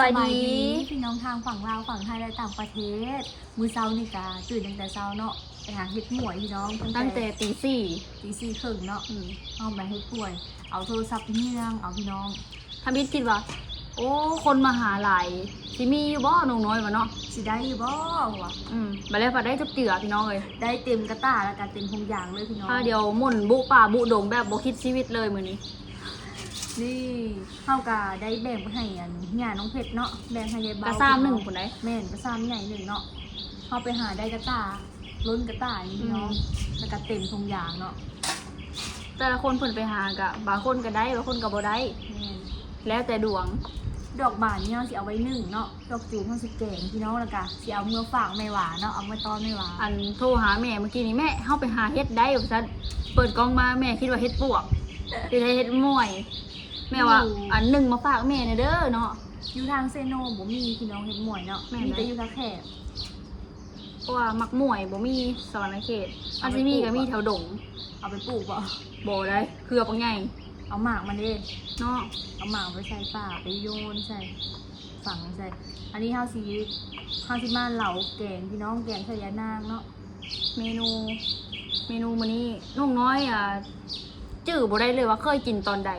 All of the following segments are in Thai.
บายดีพี่น้องทางฝั่งลาวฝั่งไทยและต่างประเทศ มือเช้านี่กาตื่นตั้งแต่เช้าเนาะไปหาเห็ดหมวยพี่น้องตั้งแต่ตีสี่ตีสี่ครึ่งเนาะอืมเอามาเห็ดป่วย เอาโทรศัพท์เงียงเอาพี่น้องทำพิดคิดว่าโอ้คนมาหาหลายสิมีอยู่บ่น้องน้อยวะเนาะสิได้อยู่บ่วะอืมมาแล้วพอได้จับเจือพี่น้องเลยได้เต็มกระตาแล้วกันเต็มพงยางเลยพี่น้องถ้าเดียวหม่นบุป่าบุดงแบบบ่คิดชีวิตเลยมื้อนี้ นี่เฮากาได้แบ่งไปให้อันญาน้องเพชรเนาะแบ่งให้ยายเบากระซ้ำหนึ่งคนใดแม่นกระซ้ำใหญ่หนึ่งเนาะเฮาไปหาได้กระตาล้นกระตาอย่างนี้พี่น้องอืมแล้วก็เต็มพงยางเนาะแต่ละคนเพิ่นไปหากะบางคนก็ได้บางคนก็บ่ได้ แม่นแล้วแต่ดวง ดอกบานนี่เนาะสิเอาไว้หนึ่งเนาะดอกจูบเฮาสิแกงพี่น้องแล้วก็สิเอาเมื่อฝากแม่หวานเนาะเอามาต้อนแม่หวานอันโทรหาแม่เมื่อกี้นี้แม่เฮาไปหาเฮ็ดได้ว่าซั่นเปิดกล้องมาแม่คิดว่าเฮ็ดปวกสิได้เฮ็ดม่วย แม่ว่าอันหนึงมาฝากแม่หน่อยเด้อเนาะ อยู่ทางเซโนบ่มีพี่น้องเฮ็ดหมวยเนาะแม่น มีไหมแต่อยู่ทางแคบเพราะว่ามักม่วยบ่มีสวรรณเขตอันที่มีก็มีแถวดงเอาไปปลูกบ่บ่ได้เครือปังใหญ่เอาหมากมันเด้เนาะเอาหมากไปใส่ป่าไปโยนใส่ฝังใส่ อันนี้เฮาสิเฮาสิมาเหลาแกงพี่น้องแกงไข่ยานางเนาะเมนู เมนูมื้อนี้น้องน้อยอะจื้อบ่ได้เลยว่าเคยกินตอนใด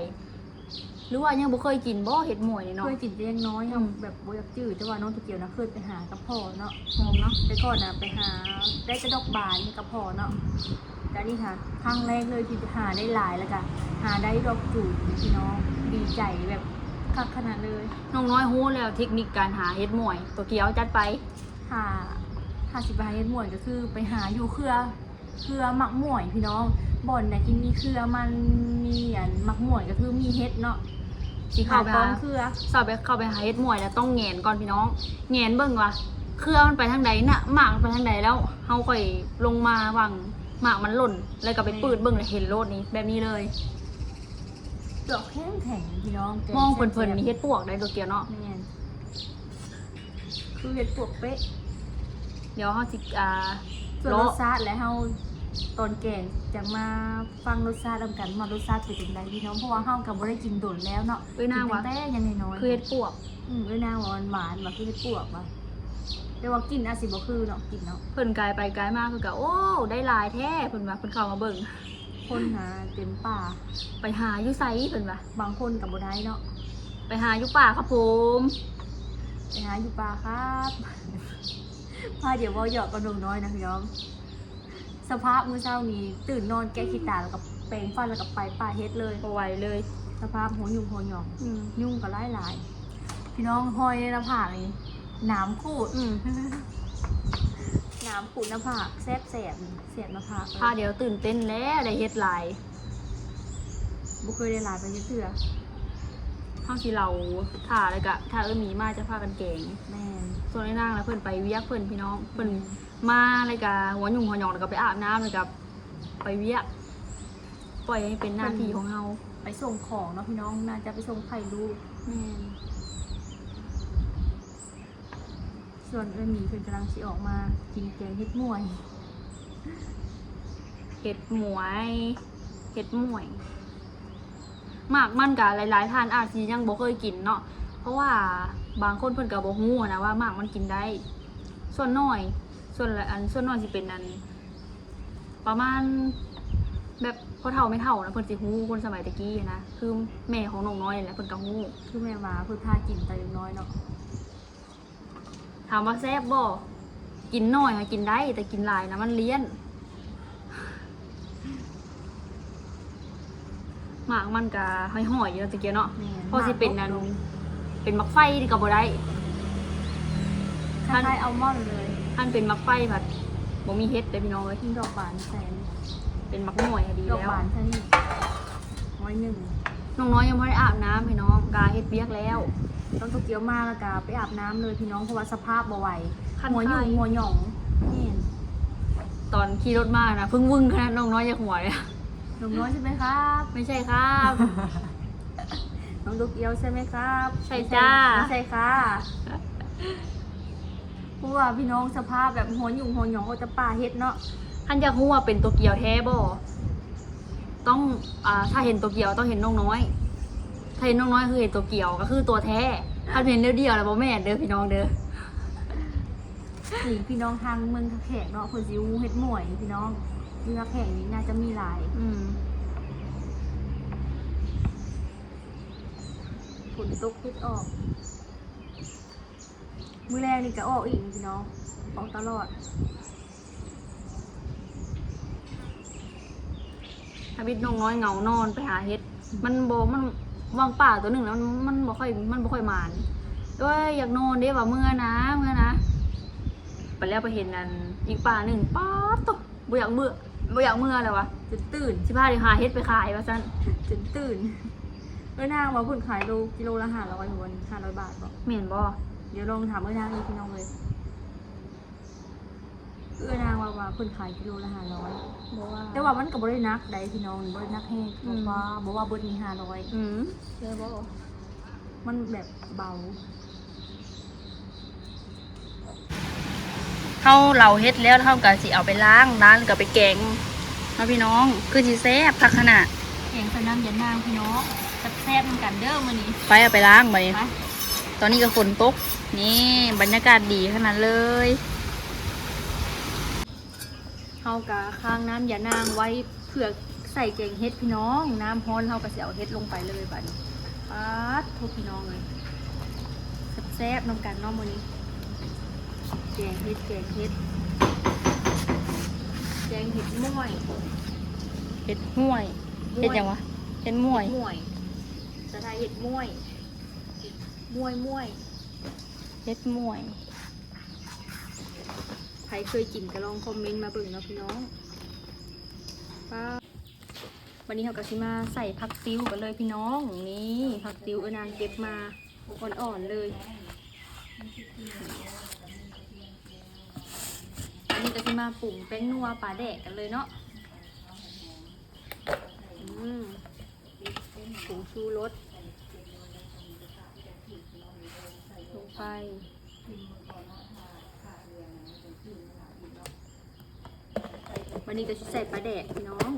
หรือว่ายังบ่เคยกินบ่เฮ็ดหมวยนี่เนาะ เคยกินแต่ยังน้อยอืเฮามแบบบ่อยากจืดแต่ว่าน้องตะเกียวนะเคยไปหากับพ่อเนาะหอมเนาะแต่ก่อนนะไปหาได้กระดอกบานนี่กับพ่อเนาะแต่นี่ค่ะครั้งแรกเลยที่หาได้หลายแล้วก็หาได้ดอกจูบพี่น้องดีใจแบบคักขนาดเลย น้องน้อยฮู้แล้วเทคนิคการหาเฮ็ดหมวย ตัวเกียวจัดไป หาหาสิบาเฮ็ดหมวยก็คือไปหาอยู่เครือ เครือหมักหมวยพี่น้องบ่อนไหนที่มีเครือมันมีอันหมักหมวยก็คือมีเฮ็ดเนาะ สิเข้าไปกอหางเครือสอบไปเข้าไปหาเฮ็ดหมวยแล้วต้องแหงนก่อนพี่น้องแหงนเบิ่งว่าเครือมันไปทางใดน่ะหมากมันไปทางใดแล้วเฮาค่อยลงมาวางหมากมันหล่นแล้วก็ไปปืดเบิ่งแล้วเห็นโลดนี้แบบนี้เลย ดอกแข็งแข็งพี่น้องแกมองเพิ่นๆนี่เฮ็ดปวกได้ตัวเกียวเนาะแม่นคือเฮ็ดปวกเป๊ะเดี๋ยวเฮาสิอ่าส่วนเลาะรสชาติและเฮา ตอนแก่จะมาฟังรสชาตินำกันว่ารสชาติเป็นจังไดพี่น้องเพราะว่าเฮาก็บ่ได้กินโดนแล้วเนาะเอ้ยนางกิวะแต่ยังน้อยๆคือเฮ็ดปวกอืมเอ้ยนางว่าหวานๆว่าคือเฮ็ดปวกว่ะแต่ว่ากินอาจสิบ่คือเนาะกินเนาะเพิ่นกลายไปกลายมาคือก็โอ้ได้หลายแท้เพิ่นว่าเพิ่นเข้ามาเบิ่งคนหาเต็มป่า ไปหาอยู่ไสเพิ่นว่าบางคนก็บ่ได้เนาะไปหาอยู่ป่าครับผมไปหาอยู่ป่าครับพาเดี๋ยวเว้าหยอกกับหนุ่มน้อยนะพี่น้อง สภาพมื้อเช้านี้ตื่นนอนแก้ขี้ตาแล้วก็แปรงฟันแล้วก็ไปป่าเฮ็ดเลยบ่ไหวเลย สภาพหัวยุ่งหัวหยอง อืมยุ่งก็ไล่หลายพี่น้องห้อยในหน้าผากนี่หนามขูดอืมหนามขูดหน้าผากแสบแสบแสบหน้าผากเลยพาเดี๋ยวตื่นเต้นแล้วได้เฮ็ดหลาย บุเคยได้หลายไปเชื่อเฮาสิเราถ่าแล้วก็ถ้าเอิ้นมีมาจะพากันแกง แม่นส่วนไอ้นางแล้วเพิ่นไปเวียกเพิ่นพี่น้องเพิ่นมาแล้วก็หัวหยุ่งหัวหยองแล้วก็ไปอาบน้ำแล้วก็ไปเวียกปล่อยให้เป็นหน้าที่ของเฮาไปส่งของเนาะพี่น้องน่าจะไปส่งไข่ลูก แม่นส่วนเอ้ยหมีเพิ่นกำลังสิออกมากินแกงเฮ็ดมวย เฮ็ดหมวยเฮ็ดหมวย หมากมันก็หลายๆท่านอาจสิยังบ่เคยกินเนาะเพราะว่าบางคนเพิ่นก็บ่ฮู้นะว่าหมากมันกินได้ ส่วนน้อย ส่วนละอันส่วนน้อยสิเป็นอัน ประมาณแบบพอเฒ่าไม่เฒ่านะเพิ่นสิฮู้คนสมัยตะกี้นะคือแม่ของน้องน้อยนี่แหละเพิ่นก็ฮู้คือแม่ว่าเพิ่นพากินแต่ยังน้อยเนาะถามว่าแซ่บบ่กินน้อยค่ะกินได้แต่กินหลายนะมันเลี้ยน หมากมันก็ห้อยๆอยู่แล้วตะเกียเนาะแม่นพอสิเป็นนั่นเป็นมักไฟนี่ก็บ่ได้ คล้ายๆอัลมอนด์เลยท่านเป็นมักไฟผัดบ่มีเฮ็ดเด้อพี่น้องเอ้ยกินดอกบานแสนเป็นมักหน่วยอะดีดอกแล้วบานแค่นี้ร้อยหนึ่งน้องน้อยยังบ่ได้อาบน้ำพี่น้องกาเฮ็ดเบียกแล้ว ต้องตกเกียวมาแล้วก็ไปอาบน้ำเลยพี่น้องเพราะว่าสภาพบ่ไหวคันหัวหยุ่คางยหัวหยองนี่ตอนขี่รถมานะเพิ่งวึ่งขนาดน้องน้อยจากหัวเลย หนุ่มน้อยใช่ไหมครับ ไม่ใช่ครับ น้องตกเกียวใช่ไหมครับใช่จ้า ไม่ใช่ค่ะเพราะว่าพี่น้องสภาพแบบหัวหยุ่งหัวหยองก็จะป่าเฮ็ดเนาะท่านจะรู้ว่าเป็นตัวเกียวแท้บ่ต้องอ่าถ้าเห็นตัวเกียวต้องเห็นน้องน้อย ถ้าเห็นน้องน้อยคือเห็นตัวเกียวก็คือตัวแท้ ถ้าเห็นเดียวเดียวแล้วบ่แม่นเด้อพี่น้องเด้อนี่พี่น้องทางเมืองทับแขกเนาะเพิ่นสิฮู้เฮ็ดหมวยพี่น้อง เมืองทับแขกนี่น่าจะมีหลาย อืมฝนตกเฮ็ดออก มื้อแรกนี่ก็ออกอีกพี่น้องออกตลอดถ้าบิดน้องน้อยเหงานอนไปหาเฮ็ด มันบ่มันวางป่าตัวหนึงแล้วมันมันบ่ค่อยมันบ่ค่อยมานด้วยอยากนอนเด้ว่าเมื่อนะเมื่อนะ ไปแล้วไปเห็นอันอีกป่าหนึ่งป๊าดตกบ่อยากเมื่อ บ่อยากเมื่อเลยวะจนตื่นสิพาเดี๋ยวหาเฮ็ดไปขายว่าซั่นจนตื่นเอ้ยนางว่าเพิ่นขายโลกิโลละ500หัวา500บาทบ่แม่นบ่เดี๋ยวลองถามเอ้ยนางอีกพี่น้องเลยเอ้ยนางว่าว่าเพิ่นขายกิโลละ500บ่ว่าแต่ว่ามันก็บ่ได้นักใดพี่น้องบ่ได้นักแห้งอืบอมกว่าบอกว่าเบิดนี้500อืมเด้อบ่มันแบบเบา เฮาเราเฮ็ดแล้วเฮาก็สิเอาไปล้างล้างแล้วก็ไปแกงเนาะพี่น้อง คือสิแซ่บคักขนาดแกงใส่น้ำยันนางพี่น้องแซ่บๆเหมือนกันเด้อมื้อนี้ไปเอาไปล้างไปไปตอนนี้ก็ฝนตก นี่บรรยากาศดีขนาดเลยเฮากะค้างน้ำยานางไว้เผื่อใส่แกงเฮ็ดพี่น้อง น้ำร้อนเฮาก็สิเอาเฮ็ดลงไปเลยบัดนี้ป๊าดโทษพี่น้องเลยแซ่บๆนำกันเนาะมื้อนี้ แกงเฮ็ดแกงเฮ็ดแกงเฮ็ดม่วยเห็ดห้วยเห็ดหยังวะเห็ดม่วยม่วยจะทายเฮ็ดม่วยม่วยม่วยเห็ดม่วยใครเคยกินก็ลองคอมเมนต์มาเบิ่งเนาะพี่น้องป้าวันนี้เราก็สิมาใส่ผักติ้วกันเลยพี่น้องนี่ผักติ้วเอนางเก็บมาอ่อนๆเลยอันนี้ก็ สิมาปรุงแป้งนัวปลาแดกกันเลยเนาะอืมผงชูรสลงไปวันนี้ก็สิใส่ปลาแดกพี่น้อง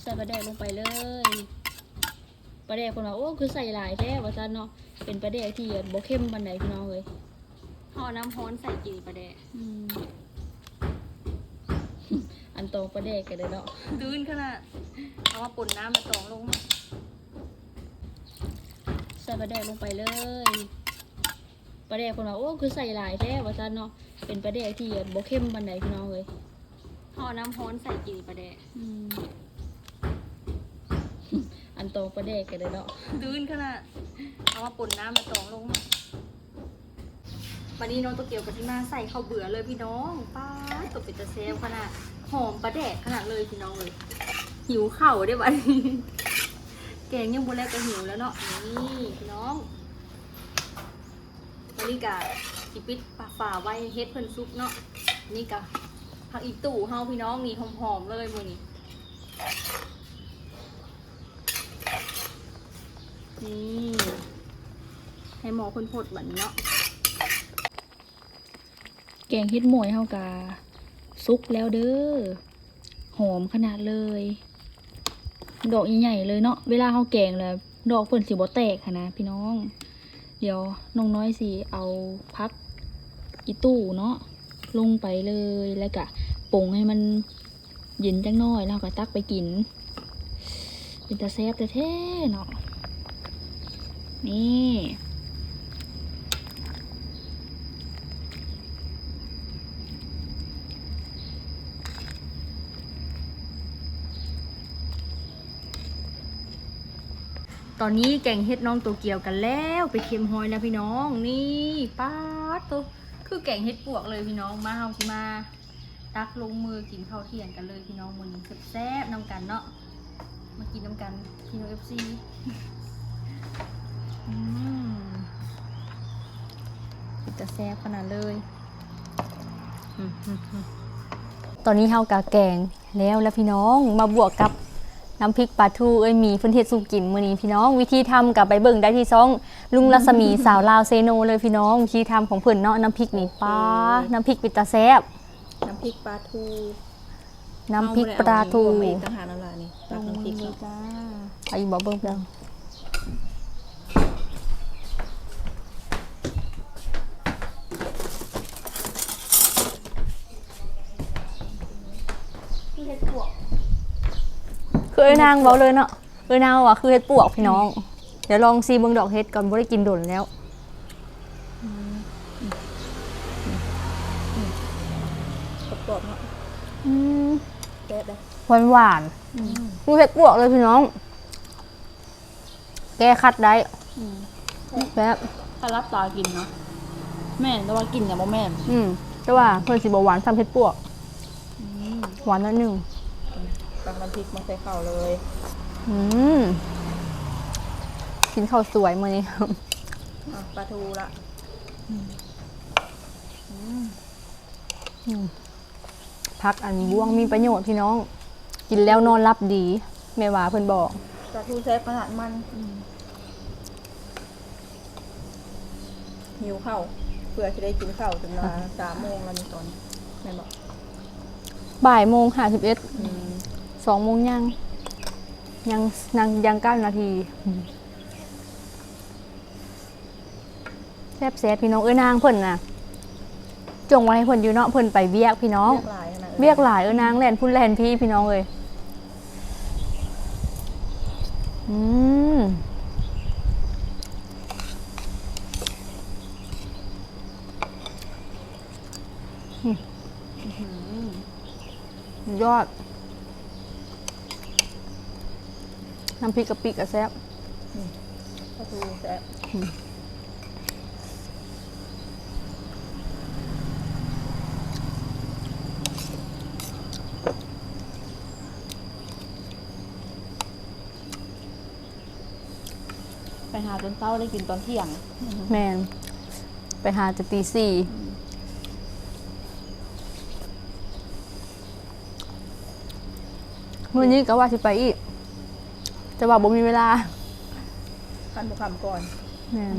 ใส่ปลาแดกลงไปเลยปลาแดกคนว่าโอ้คือใส่หลายแท้ว่าซั่นเนาะเป็นปลาแดกที่บ่เข้มปานใดพี่น้องเลยห่อน้ำฮ้อนใส่กินปลาแดก อืมอันโตปลาแดกกันเลยเนาะตื้นขนาดเอามาป่นน้ำมาตองลงมาใส่ปลาแดกลงไปเลยปลาแดกคนว่าโอ้คือใส่หลายแท้ว่าซั่นเนาะเป็นปลาแดกที่บ่เข้มปานใดพี่น้องเลยห่อน้ำฮ้อนใส่กินปลาแดกอืมอันโตปลาแดกกันเลยเนาะตื้นขนาดเอามาป่นน้ำมาตองลงมาวันนี้น้องตัวเกียวกับที่มาใส่ข้าวเบื่อเลยพี่น้องป้าดตบเป็นตะเซลขนาด หอมปลาแดกขนาดเลยพี่น้องเลย หิวเข่าได้วันนี้แกงยังบนแรกก็หิวแล้วเนาะนี่พี่น้องวันนี้กะสิปิดปลากฝาไว้เฮ็ดเพิ่นซุปเนาะนี่กะผักอีตู่เฮาพี่น้องนี่หอมๆเลยมื้อนี้นี่ให้หมอคนพดแบบนี้เนาะแกงเฮ็ดหมวยเฮากา ซุกแล้วเด้อหอมขนาดเลย ดอกใหญ่ๆเลยเนาะเวลาเฮาแกงแล้วดอกเพิ่นสิบ่แตกนะพี่น้อง เดี๋ยวน้องน้อยสิเอาพักอีตู้เนาะลงไปเลยแล้วก็ปรุงให้มันเย็นจังน้อยแล้วก็ตักไปกิน เป็นตาแซ่บแท้เนาะนี่ ตอนนี้แกงเฮ็ดน้องตัวเกียวกันแล้วไปเค็มหอยแล้วพี่น้องนี่ป้าดตัวคือแกงเฮ็ดปวกเลยพี่น้องมาเฮาสิมา ตักลงมือกินข้าวเที่ยงกันเลยพี่น้องมื้อนี้แซ่บๆนํกันเนาะมากินนํกันพี่น้อง FC อืมจะแซ่บขนาดเลยตอนนี้เฮากะแกงแล้วแล้วพี่น้องมาบวกกับ น้ำพริกปลาทูเอ้ยมีเพื่อนเทศสู้กินมื่อนี้พี่น้อง วิธีทำกับใบเบิ่งได้ที่ซ่องลุงรัศมีสาวลาวเซโนเลยพี่น้องวิธีทำของเพื่อนเนาะน้ำพริกนี่ป้าน้ำพริกปิตาแซบน้ำพริกปลาทูน้ำพริกปลาทูเอเต่างหากนั่นล่ะนี่ตักน้ำพริกนี่จ้าไอ้บอกเบิ่งเบิ่งที่เห็ดปว คือเอ้ยนางเว้าเลยเนาะเอ้ยนางว่าคือเฮ็ดปวกพี่น้อง เดี๋ยวลองซีเบิ่งดอกเฮ็ดก่อนบ่ได้กินโดนแล้วกรอบๆเนาะอืมแซ่บเลยหวานหวานๆคือเฮ็ดปวกเลยพี่น้อง แก้คัดได้แบบถ้ารับตากินเนาะแม่นแต่ว่ากินเนี่ยบ่แม่นอืมแต่ว่าเพิ่นสิบ่หวานซ้ำเฮ็ดปวกหวานนิดนึง ตักน้ำพริกมาใส่ข้าวเลยอืมกินข้าวสวยมื้อนี้อะปลาทูละพักอันบ้วงมีประโยชน์พี่น้อง กินแล้วนอนรับดีแม่ว่าเพิ่นบอก ปลาทูแซ่บขนาดมันหิวข้าวเพื่อจะได้กินข้าวจนมาสามโมงแล้วนี่ตอนแม่นบอกบ่ายโมงห้าสิบเอ็ดอืม สองโมงยังยังยังยังเก้านาทีแซ่บแซ่บพี่น้องเอ้ยนางเพิ่นน่ะ จงไว้ให้เพิ่นอยู่เนาะเพิ่นไปเวียกพี่น้องเรียกหลายขนาดเวียกหลายเอ้ยนางแล่นพุ่นแล่นพี่พี่น้องเลยอืมอืมยอด น้ำพริกกะปิกระแซบปลาทูแซ่บไปหาจนเช้าได้กินตอนเที่ยง แมน ไปหาจะตีสี่มื่อนี้ก็ว่าสิไปอีก แต่ว่าบ่มีเวลาขั้นบุคำก่อนแม่น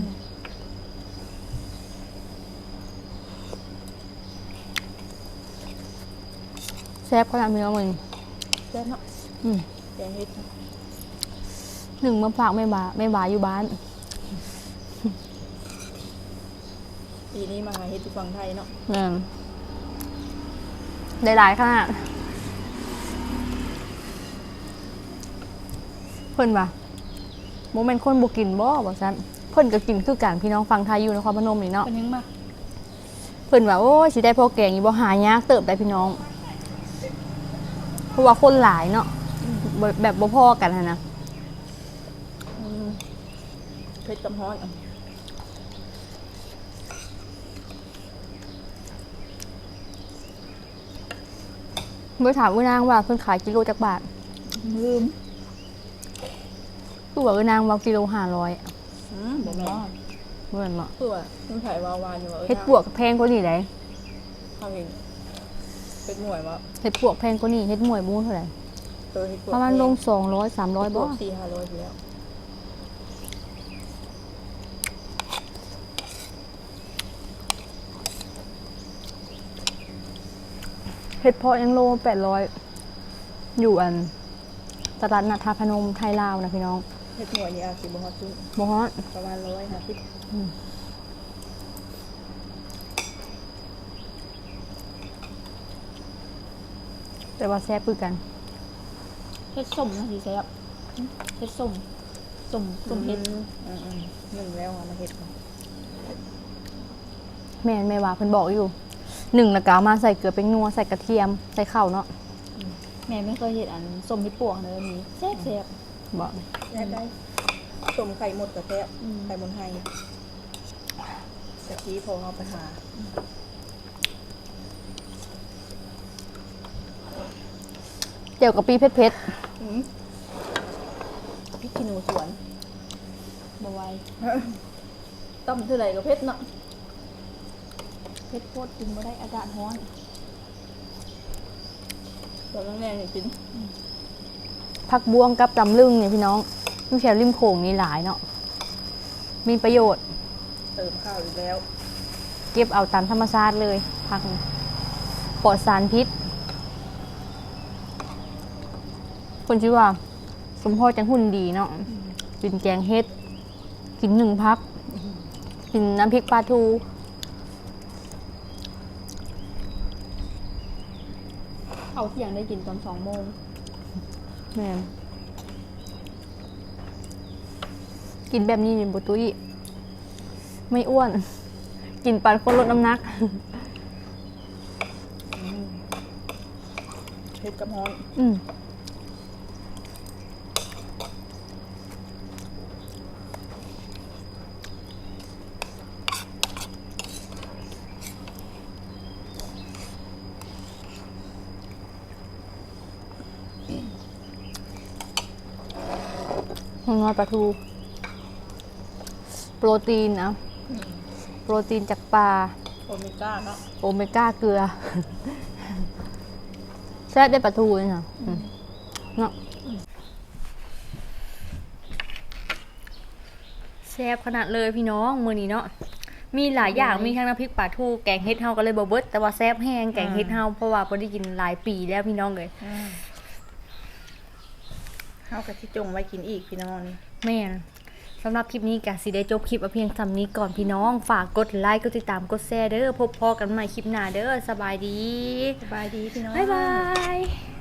แซ่บขนาดนี้แล้วมึงแซ่บเนาะอืมแกงเห็ดหนึ่งมาฝากแม่บาแม่บาอยู่บ้าน ปีนี้มาหาเห็ดที่ฝั่งไทยเนาะแม่นได้หลายขนาด พิ่นว่าโมเมนต์คนบ่กินบ่บอกฉันเพิ่นก็กินคือกันพี่น้องฟังไทยอยู่นครพนมนี่เนาะเป็นยังมากเพิ่นว่าโอ้ยสิได้พอแกงอยู่บ่หายากเติบได้พี่น้อง เพราะว่าคนหลายเนาะบ่แบบบ่พอกันหั้นนะอืมเผ็ดกับฮ้อนอะเมื่อถามว่านางว่าเพิ่นขายกิโลจักบาทลืม คือว่าเออนางวากิโล500อืมบอกแล้วเหมือนเนาะคือว่าต้องถ่ายวาวานอยู่ว่าออเฮ็ดปวกแพงกว่านี้ได้เขาเองเป็นหน่วยว่เฮ็ดปวกแพงกว่านี้เฮ็ดหมวยบ่เท่าไหร่เออเฮ็ดปวกประมาณลง200 300ร้อยบ่สี่ห้าร้อยแล้วเฮ็ดเพาะยังโล800อยู่อันตลาดนัดทาพนมไทยลาวนะพี่น้อง เฮ็ดหน่วยนี่อาจสิบ่ฮอดซุนบ่ฮอดประมาณร้อยห้าสิบแต่ว่าแซ่บคือกันเฮ็ดส้มนะสิแซ่บเฮ็ดส้มส้มส้มเฮ็ดอืมอืมอืมหนึ่งแล้วเอามาเฮ็ดมาแม่นแม่ว่าเพิ่นบอกอยู่หนึ่งแล้วก็เอามาใส่เกลือเป็นนัวใส่กระเทียมใส่ข้าวเนาะแม่ไม่เคยเฮ็ดอันส้มเฮ็ดปวกเลยมีแซ่บแซ่ บบอกแซ่บได้ต้มไข่หมดกับแซ่บอืมไข่มดไทยตะกี้พอเอาไปหาเดี๋ยวกับปีเผ็ดอืมพริกขี้หนูสวนบ่ไหวต้มเท่าไหร่ก็เผ็ดเนาะเฮ็ดโคตรกินบ่ได้อากาศร้อนตอนแรกๆเนี่ยกินๆ ผักบวงกับตำลึงเนี่ยพี่น้องมีแถวริมโขงนี่หลายเนาะมีประโยชน์ เติมข้าวอีกแล้ว เก็บเอาตามธรรมชาติเลยผักนี่ปลอดสารพิษ คนชื่อว่า สมพอจังหุ่นดีเนาะกินแกงเฮ็ด กินหนึ่งพัก กินน้ำพริกปลาทูเฮข้าวเที่ยงได้กินตอนสองโมง แม่นกินแบบนี้นี่บุตุยไม่อ้วน กินปันคนลดน้ำหนัก เผ็ดกับฮ้อน อืม หัวงอปลาทู โปรตีนนะ โปรตีนจากปลา โอเมก้าเนาะ โอเมก้าเกลือ แซ่บได้ปลาทูเลยนะอืมเนาะแซ่บขนาดเลยพี่น้องมือนี้เนาะ มีหลายอย่าง มีทั้งน้ำพริกปลาทู แกงเฮ็ดเฮาก็เลยบ่เบิดแต่ว่าแซ่บแห้งแกงเฮ็ดเฮาเพราะว่าบ่ได้กินหลายปีแล้วพี่น้องเลย เฮากับที่จงไว้กินอีกพี่น้องนี่แม่นสำหรับคลิปนี้ก็สิได้จบคลิปเอาเพียงสำนี้ก่อนพี่น้องฝากกดไลค์กดติดตามกดแชร์เด้อพบพอกันใหม่คลิปหน้าเด้อสบายดี สบายดีพี่น้อง บ๊ายบาย